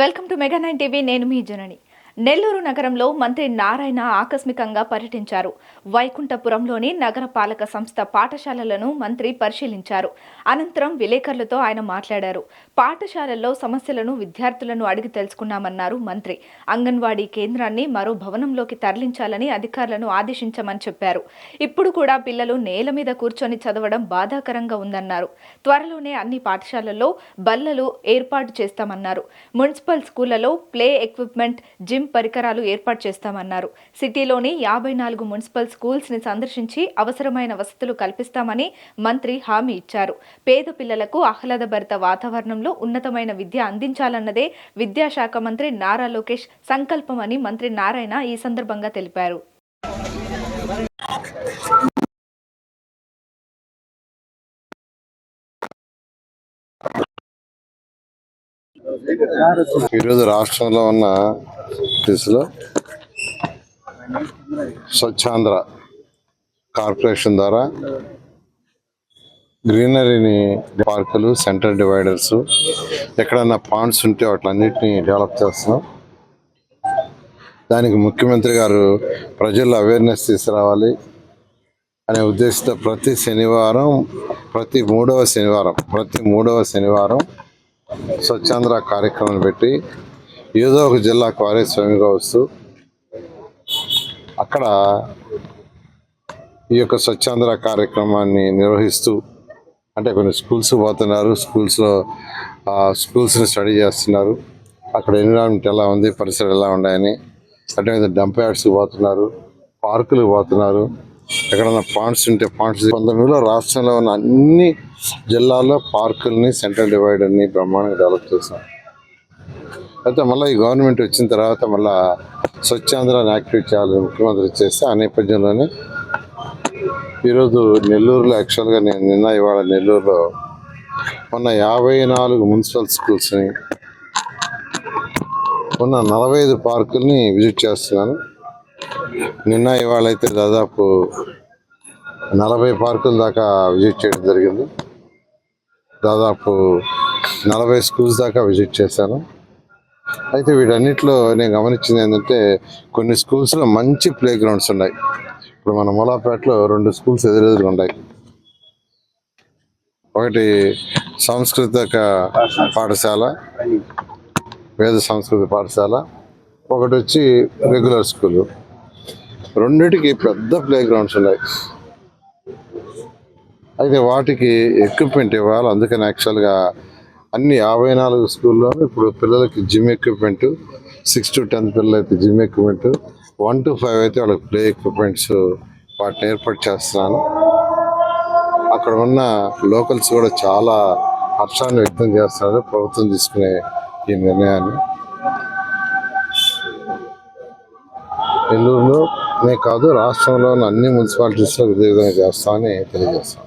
Welcome to mega nine TV నేను మీ జనని. నెల్లూరు నగరంలో మంత్రి నారాయణ ఆకస్మికంగా పర్యటించారు. వైకుంఠపురంలోని నగర పాలక సంస్థ పాఠశాలలను మంత్రి పరిశీలించారు. అనంతరం విలేకరులతో ఆయన మాట్లాడారు. పాఠశాలల్లో సమస్యలను విద్యార్థులను అడిగి తెలుసుకున్నామన్నారు మంత్రి. అంగన్వాడీ కేంద్రాన్ని మరో భవనంలోకి తరలించాలని అధికారులను ఆదేశించమని చెప్పారు. ఇప్పుడు కూడా పిల్లలు నేల మీద కూర్చొని చదవడం బాధాకరంగా ఉందన్నారు. త్వరలోనే అన్ని పాఠశాలల్లో బల్లలు ఏర్పాటు చేస్తామన్నారు. మున్సిపల్ స్కూళ్ళలో ప్లే ఎక్విప్మెంట్ జిమ్ పరికరాలు ఏర్పాటు చేస్తామన్నారు. సిటీలోని యాభై నాలుగు మున్సిపల్ స్కూల్స్ని సందర్శించి అవసరమైన వసతులు కల్పిస్తామని మంత్రి హామీ ఇచ్చారు. పేద పిల్లలకు ఆహ్లాదభరిత వాతావరణంలో ఉన్నతమైన విద్య అందించాలన్నదే విద్యాశాఖ మంత్రి నారా లోకేష్ సంకల్పమని మంత్రి నారాయణ ఈ సందర్భంగా తెలిపారు. ఈరోజు రాష్ట్రంలో ఉన్న దిశలో స్వచ్ఛాంధ్ర కార్పొరేషన్ ద్వారా గ్రీనరీని పార్కులు సెంటర్ డివైడర్స్ ఎక్కడన్నా పాండ్స్ ఉంటే వాటిలన్నింటినీ డెవలప్ చేస్తున్నాం. దానికి ముఖ్యమంత్రి గారు ప్రజల్లో అవేర్నెస్ తీసుకురావాలి అనే ఉద్దేశంతో ప్రతి శనివారం ప్రతి మూడవ శనివారం ప్రతి మూడవ శనివారం స్వచ్ఛాంధ్ర కార్యక్రమం పెట్టి ఏదో ఒక జిల్లా వారే వస్తూ అక్కడ ఈ యొక్క స్వచ్ఛాంధ్ర కార్యక్రమాన్ని నిర్వహిస్తూ అంటే కొన్ని స్కూల్స్ పోతున్నారు స్కూల్స్లో స్కూల్స్ని స్టడీ చేస్తున్నారు. అక్కడ ఎన్విరాన్మెంట్ ఎలా ఉంది పరిసరాలు ఎలా ఉన్నాయని అటువంటి డంప్ యార్డ్స్కి పోతున్నారు పార్కులు పోతున్నారు. ఎక్కడన్నా పాండ్స్ ఉంటే పాండ్స్ పంతొమ్మిదిలో రాష్ట్రంలో ఉన్న అన్ని జిల్లాల్లో పార్కుల్ని సెంట్రల్ డివైడర్ని బ్రహ్మాండంగా డెవలప్ చేశాం అయితే మళ్ళీ ఈ గవర్నమెంట్ వచ్చిన తర్వాత మళ్ళీ స్వచ్ఛాంధ్రాన్ని యాక్టివేట్ చేయాలని ముఖ్యమంత్రి చేస్తే ఆ నేపథ్యంలోనే ఈరోజు నెల్లూరులో యాక్చువల్గా నేను నిన్న ఇవాళ నెల్లూరులో ఉన్న యాభై నాలుగు మున్సిపల్ స్కూల్స్ని ఉన్న నలభై ఐదు పార్కుల్ని విజిట్ చేస్తున్నాను. నిన్న ఇవాళ అయితే దాదాపు నలభై పార్కుల దాకా విజిట్ చేయడం జరిగింది. దాదాపు నలభై స్కూల్స్ దాకా విజిట్ చేశాను. అయితే వీటన్నిటిలో నేను గమనించింది ఏంటంటే కొన్ని స్కూల్స్లో మంచి ప్లే గ్రౌండ్స్ ఉన్నాయి. ఇప్పుడు మన మూలాపేటలో రెండు స్కూల్స్ ఎదురెదురు ఉన్నాయి. ఒకటి సాంస్కృతిక పాఠశాల వేద సంస్కృతి పాఠశాల ఒకటి వచ్చి రెగ్యులర్ స్కూల్. రెండిటికి పెద్ద ప్లే గ్రౌండ్స్ ఉన్నాయి. అయితే వాటికి ఎక్విప్మెంట్ ఇవ్వాలి. అందుకని యాక్చువల్గా అన్ని యాభై నాలుగు స్కూల్లో ఇప్పుడు పిల్లలకి gym equipment six to tenth పిల్లలు అయితే gym equipment one to five అయితే వాళ్ళకి ప్లే ఎక్విప్మెంట్స్ వాటిని ఏర్పాటు చేస్తున్నాను. అక్కడ ఉన్న లోకల్స్ కూడా చాలా హర్షాన్ని వ్యక్తం చేస్తున్నారు ప్రభుత్వం తీసుకునే ఈ నిర్ణయాన్ని. నెల్లూరులోనే కాదు రాష్ట్రంలోని అన్ని మున్సిపాలిటీస్లో ఇదే విధంగా చేస్తామని తెలియజేస్తాం